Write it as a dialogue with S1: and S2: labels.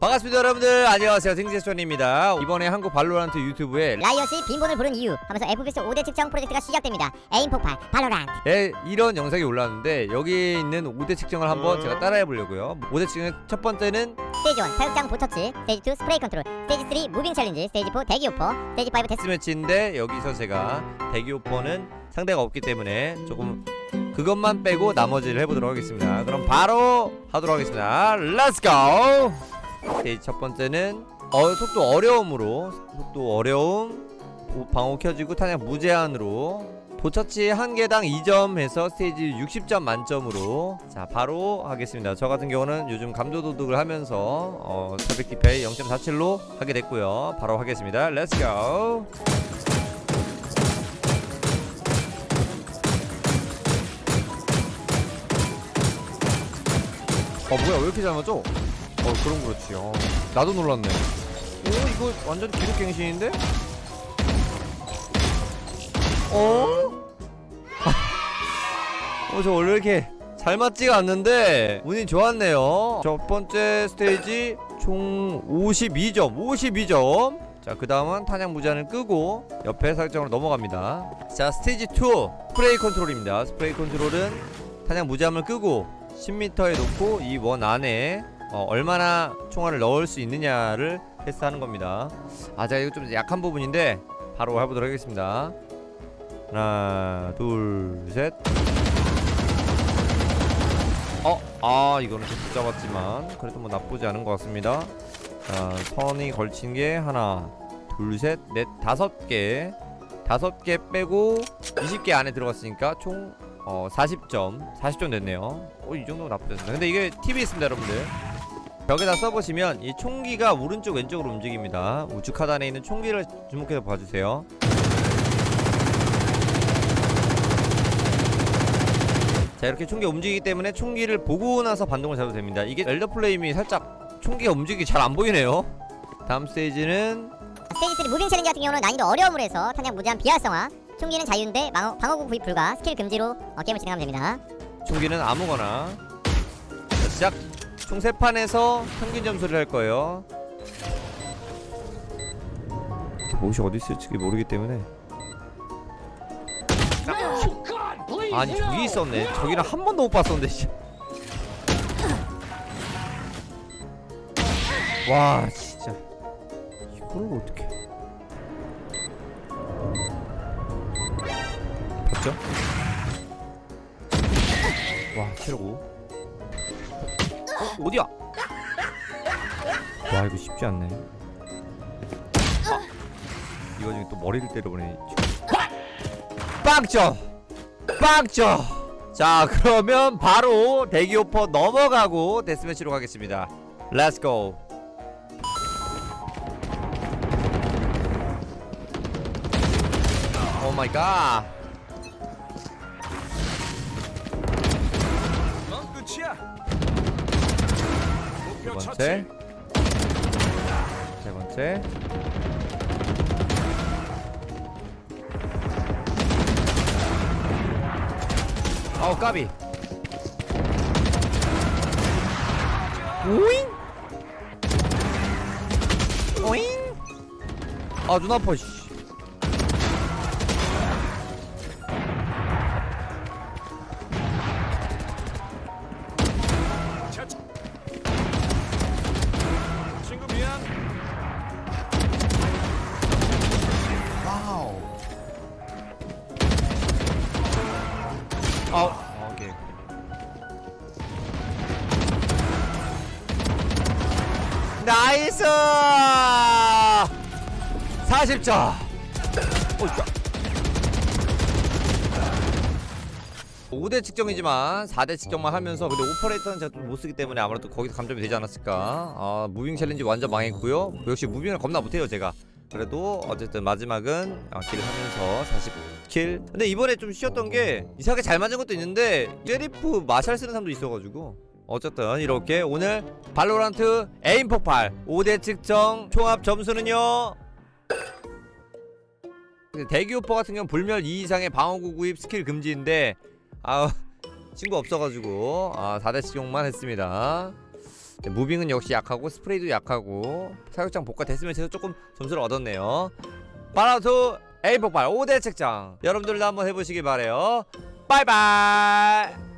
S1: 반갑습니다 여러분들. 안녕하세요. 생제션입니다. 이번에 한국 발로란트 유튜브에
S2: 라이엇이 빈본을 부른 이유 하면서 FPS 5대 측정 프로젝트가 시작됩니다. 에임 폭발, 발로란트.
S1: 에, 이런 영상이 올라왔는데 여기 있는 5대 측정을 한번 제가 따라해 보려고요. 5대 측정 첫 번째는
S2: 스테이지 1 사육장 보터치, 스테이지 2 스프레이 컨트롤, 스테이지 3 무빙 챌린지, 스테이지 4 대기 오퍼, 스테이지 5 데스
S1: 데스 매치인데 여기서 제가 대기 오퍼는 상대가 없기 때문에 조금 그것만 빼고 나머지를 해보도록 하겠습니다. 그럼 바로 하도록 하겠습니다. 렛츠고 스테이지 첫 번째는 어, 속도 어려움으로 속도 어려움 보- 방어 켜지고 탄약 무제한으로 보처치 한 개당 2점 해서 스테이지 60점 만점으로. 자 바로 하겠습니다. 저 같은 경우는 요즘 감도 도둑을 하면서 어, 400DPI 0.47로 하게 됐고요. 바로 하겠습니다. 렛츠고 어 뭐야 왜 이렇게 잘 맞아? 어 그럼 그렇지 어. 나도 놀랐네 오 이거 완전 기록갱신인데? 어? 어저 원래 이렇게 잘 맞지가 않는데 운이 좋았네요 첫 번째 스테이지 총 52점 52점 자그 다음은 탄약 무제한을 끄고 옆에 설정으로 넘어갑니다 자 스테이지 2 스프레이 컨트롤입니다 스프레이 컨트롤은 탄약 무제한을 끄고 10m에 놓고 이 원 안에 어, 얼마나 총알을 넣을 수 있느냐를 테스트하는 겁니다. 아, 자 이거 좀 약한 부분인데 바로 해보도록 하겠습니다. 하나, 둘, 셋. 어, 아 이거는 좀 붙잡았지만 그래도 뭐 나쁘지 않은 것 같습니다. 자, 선이 걸친 게 하나, 둘, 셋, 넷, 다섯 개. 다섯 개 빼고 20개 안에 들어갔으니까 총 어, 40점 40점 됐네요 어, 이 정도면 나쁘지 않습니다 근데 이게 팁이 있습니다 여러분들 벽에다 써보시면 이 총기가 오른쪽 왼쪽으로 움직입니다. 우측 하단에 있는 총기를 주목해서 봐주세요. 자 이렇게 총기가 움직이기 때문에 총기를 보고 나서 반동을 잡아도 됩니다. 이게 엘더 플레임이 살짝 총기가 움직이기 잘 안 보이네요. 다음 스테이지는
S2: 스테이지 3 무빙 챌린지 같은 경우는 난이도 어려움으로 해서 탄약 무제한 비활성화, 총기는 자유인데 방어, 방어 구 구입 불가, 스킬 금지로 어, 게임을 진행하면 됩니다.
S1: 총기는 아무거나. 자, 시작 총 3판에서 평균 점수를 할 거예요. 옷이 어디 있을지 모르기 때문에. 아니 저기 있었네. 저기는 한 번도 못 봤었는데 씨. 와 진짜. 이걸 어떻게. 봤죠? 와 체력 5 어? 어디야? 와 이거 쉽지 않네 아, 이거 중에 또 머리를 때려보네 빵점! 빵점! 자 그러면 바로 대기 오퍼 넘어가고 데스매치로 가겠습니다 렛츠고 오 마이 갓
S3: 넌 끝이야.
S1: 두. 번째. 세 번째. 아우 까비. 오잉? 오잉? 아 눈 아파 씨 나이스! 40점 어이쿠 5대 측정이지만 4대 측정만 하면서 근데 오퍼레이터는 제가 좀 못쓰기 때문에 아무래도 거기서 감점이 되지 않았을까. 아 무빙 챌린지 완전 망했고요. 역시 무빙을 겁나 못해요 제가. 그래도 어쨌든 마지막은 아, 킬을 하면서 40킬. 근데 이번에 좀 쉬었던 게 이상하게 잘 맞은 것도 있는데 셰리프 마샬 쓰는 사람도 있어가지고 어쨌든 이렇게 오늘 발로란트 에임 폭발 5대 측정 총합 점수는요? 대기 오퍼 같은 경우는 불멸 2 이상의 방어구 구입 스킬 금지인데 아 친구 없어가지고 아 4대 측정만 했습니다. 네, 무빙은 역시 약하고 스프레이도 약하고 사격장 됐으면 해서 조금 점수를 얻었네요. 바라투 A 폭발 5대 책장 여러분들도 한번 해보시기 바래요. 바이바이